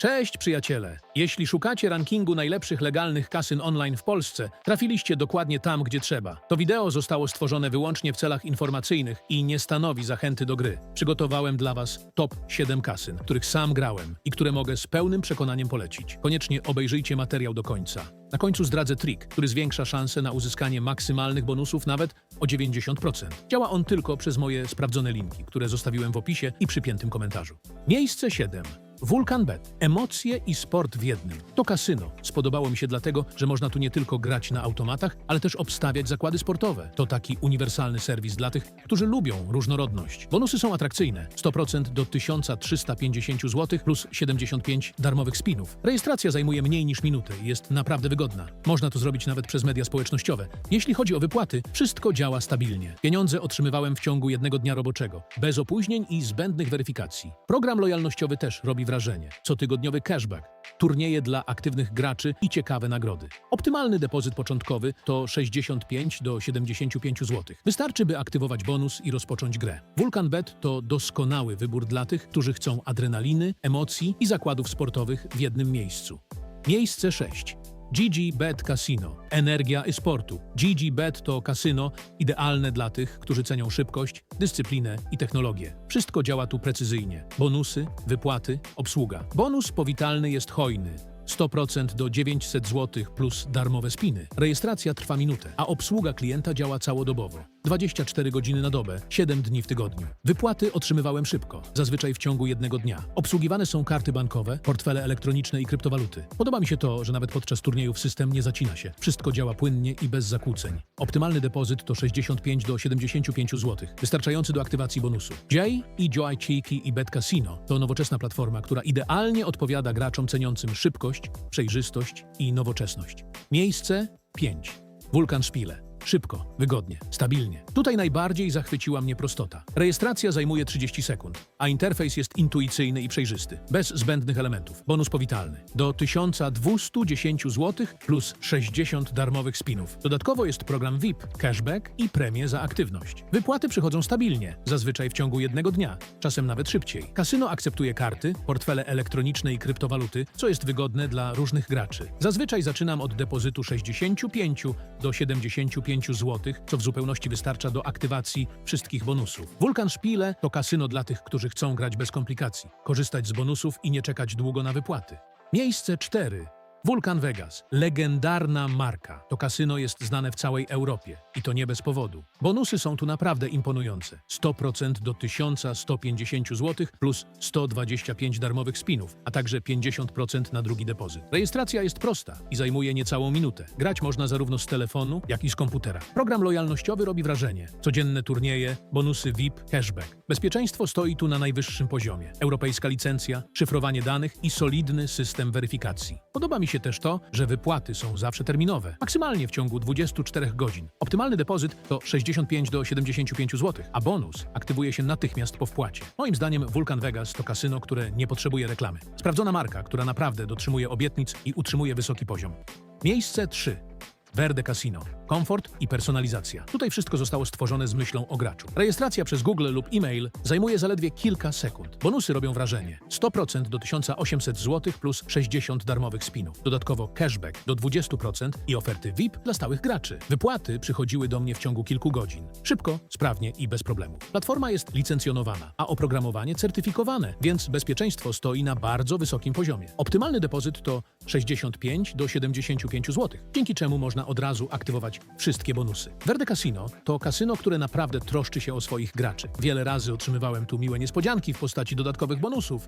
Cześć przyjaciele! Jeśli szukacie rankingu najlepszych legalnych kasyn online w Polsce, trafiliście dokładnie tam, gdzie trzeba. To wideo zostało stworzone wyłącznie w celach informacyjnych i nie stanowi zachęty do gry. Przygotowałem dla Was top 7 kasyn, których sam grałem i które mogę z pełnym przekonaniem polecić. Koniecznie obejrzyjcie materiał do końca. Na końcu zdradzę trik, który zwiększa szanse na uzyskanie maksymalnych bonusów nawet o 90%. Działa on tylko przez moje sprawdzone linki, które zostawiłem w opisie i przypiętym komentarzu. Miejsce 7. Vulcan Bet. Emocje i sport w jednym. To kasyno. Spodobało mi się dlatego, że można tu nie tylko grać na automatach, ale też obstawiać zakłady sportowe. To taki uniwersalny serwis dla tych, którzy lubią różnorodność. Bonusy są atrakcyjne. 100% do 1350 zł plus 75 darmowych spinów. Rejestracja zajmuje mniej niż minutę i jest naprawdę wygodna. Można to zrobić nawet przez media społecznościowe. Jeśli chodzi o wypłaty, wszystko działa stabilnie. Pieniądze otrzymywałem w ciągu jednego dnia roboczego, bez opóźnień i zbędnych weryfikacji. Program lojalnościowy też robi wrażenie. Cotygodniowy cashback, turnieje dla aktywnych graczy i ciekawe nagrody. Optymalny depozyt początkowy to 65 do 75 zł. Wystarczy, by aktywować bonus i rozpocząć grę. Vulcan Bet to doskonały wybór dla tych, którzy chcą adrenaliny, emocji i zakładów sportowych w jednym miejscu. Miejsce 6. GG Bet Casino. Energia i sportu. GG Bet to kasyno idealne dla tych, którzy cenią szybkość, dyscyplinę i technologię. Wszystko działa tu precyzyjnie. Bonusy, wypłaty, obsługa. Bonus powitalny jest hojny. 100% do 900 zł plus darmowe spiny. Rejestracja trwa minutę, a obsługa klienta działa całodobowo. 24 godziny na dobę, 7 dni w tygodniu. Wypłaty otrzymywałem szybko, zazwyczaj w ciągu jednego dnia. Obsługiwane są karty bankowe, portfele elektroniczne i kryptowaluty. Podoba mi się to, że nawet podczas turniejów system nie zacina się. Wszystko działa płynnie i bez zakłóceń. Optymalny depozyt to 65 do 75 zł, wystarczający do aktywacji bonusu. Jay i Joy Cheeky i Bet Casino to nowoczesna platforma, która idealnie odpowiada graczom ceniącym szybkość, przejrzystość i nowoczesność. Miejsce 5. Wulkan Szpile. Szybko, wygodnie, stabilnie. Tutaj najbardziej zachwyciła mnie prostota. Rejestracja zajmuje 30 sekund, a interfejs jest intuicyjny i przejrzysty, bez zbędnych elementów. Bonus powitalny. Do 1210 zł plus 60 darmowych spinów. Dodatkowo jest program VIP, cashback i premie za aktywność. Wypłaty przychodzą stabilnie, zazwyczaj w ciągu jednego dnia, czasem nawet szybciej. Kasyno akceptuje karty, portfele elektroniczne i kryptowaluty, co jest wygodne dla różnych graczy. Zazwyczaj zaczynam od depozytu 65 do 75 zł, co w zupełności wystarcza do aktywacji wszystkich bonusów. Vulkan Spiele to kasyno dla tych, którzy chcą grać bez komplikacji, korzystać z bonusów i nie czekać długo na wypłaty. Miejsce 4. Vulcan Vegas. Legendarna marka. To kasyno jest znane w całej Europie. I to nie bez powodu. Bonusy są tu naprawdę imponujące. 100% do 1150 zł plus 125 darmowych spinów, a także 50% na drugi depozyt. Rejestracja jest prosta i zajmuje niecałą minutę. Grać można zarówno z telefonu, jak i z komputera. Program lojalnościowy robi wrażenie. Codzienne turnieje, bonusy VIP, cashback. Bezpieczeństwo stoi tu na najwyższym poziomie. Europejska licencja, szyfrowanie danych i solidny system weryfikacji. Podoba mi się też to, że wypłaty są zawsze terminowe, maksymalnie w ciągu 24 godzin. Optymalny depozyt to 65 do 75 zł, a bonus aktywuje się natychmiast po wpłacie. Moim zdaniem Vulcan Vegas to kasyno, które nie potrzebuje reklamy. Sprawdzona marka, która naprawdę dotrzymuje obietnic i utrzymuje wysoki poziom. Miejsce 3. Verde Casino. Komfort i personalizacja. Tutaj wszystko zostało stworzone z myślą o graczu. Rejestracja przez Google lub e-mail zajmuje zaledwie kilka sekund. Bonusy robią wrażenie. 100% do 1800 zł plus 60 darmowych spinów. Dodatkowo cashback do 20% i oferty VIP dla stałych graczy. Wypłaty przychodziły do mnie w ciągu kilku godzin. Szybko, sprawnie i bez problemu. Platforma jest licencjonowana, a oprogramowanie certyfikowane, więc bezpieczeństwo stoi na bardzo wysokim poziomie. Optymalny depozyt to 65 do 75 zł, dzięki czemu można od razu aktywować wszystkie bonusy. Verde Casino to kasyno, które naprawdę troszczy się o swoich graczy. Wiele razy otrzymywałem tu miłe niespodzianki w postaci dodatkowych bonusów.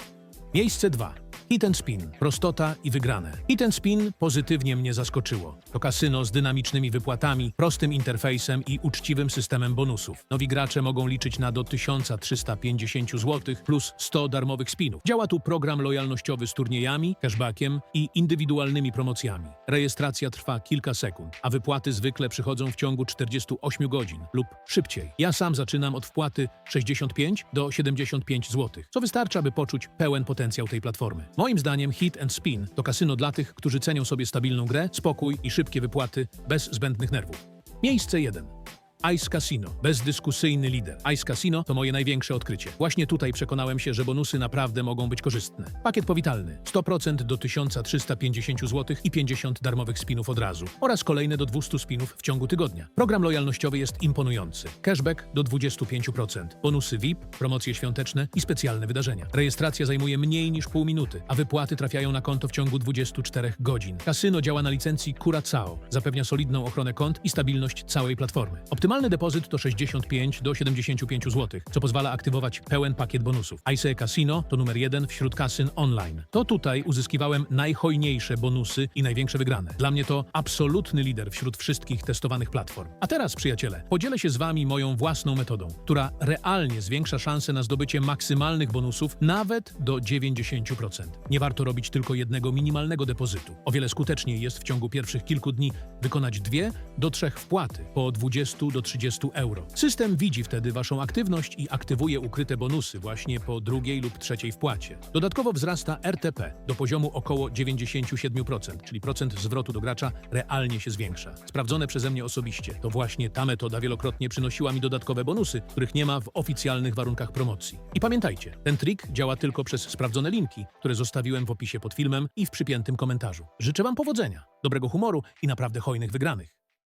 Miejsce 2. Hit and Spin. Prostota i wygrane. Hit and Spin pozytywnie mnie zaskoczyło. To kasyno z dynamicznymi wypłatami, prostym interfejsem i uczciwym systemem bonusów. Nowi gracze mogą liczyć na do 1350 zł plus 100 darmowych spinów. Działa tu program lojalnościowy z turniejami, cashbackiem i indywidualnymi promocjami. Rejestracja trwa kilka sekund, a wypłaty zwykle przychodzą w ciągu 48 godzin lub szybciej. Ja sam zaczynam od wpłaty 65 do 75 zł, co wystarcza, by poczuć pełen potencjał tej platformy. Moim zdaniem Hit and Spin to kasyno dla tych, którzy cenią sobie stabilną grę, spokój i szybkie wypłaty bez zbędnych nerwów. Miejsce 1. Ice Casino. Bezdyskusyjny lider. Ice Casino to moje największe odkrycie. Właśnie tutaj przekonałem się, że bonusy naprawdę mogą być korzystne. Pakiet powitalny 100% do 1350 zł i 50 darmowych spinów od razu oraz kolejne do 200 spinów w ciągu tygodnia. Program lojalnościowy jest imponujący. Cashback do 25%, bonusy VIP, promocje świąteczne i specjalne wydarzenia. Rejestracja zajmuje mniej niż pół minuty, a wypłaty trafiają na konto w ciągu 24 godzin. Kasyno działa na licencji Curaçao, zapewnia solidną ochronę kont i stabilność całej platformy. Optymalny depozyt to 65 do 75 zł, co pozwala aktywować pełen pakiet bonusów. ICE Casino to numer jeden wśród kasyn online. To tutaj uzyskiwałem najhojniejsze bonusy i największe wygrane. Dla mnie to absolutny lider wśród wszystkich testowanych platform. A teraz, przyjaciele, podzielę się z wami moją własną metodą, która realnie zwiększa szanse na zdobycie maksymalnych bonusów nawet do 90%. Nie warto robić tylko jednego minimalnego depozytu. O wiele skuteczniej jest w ciągu pierwszych kilku dni wykonać dwie do trzech wpłaty po 20 do 30 euro. System widzi wtedy waszą aktywność i aktywuje ukryte bonusy właśnie po drugiej lub trzeciej wpłacie. Dodatkowo wzrasta RTP do poziomu około 97%, czyli procent zwrotu do gracza realnie się zwiększa. Sprawdzone przeze mnie osobiście. To właśnie ta metoda wielokrotnie przynosiła mi dodatkowe bonusy, których nie ma w oficjalnych warunkach promocji. I pamiętajcie, ten trik działa tylko przez sprawdzone linki, które zostawiłem w opisie pod filmem i w przypiętym komentarzu. Życzę wam powodzenia, dobrego humoru i naprawdę hojnych wygranych.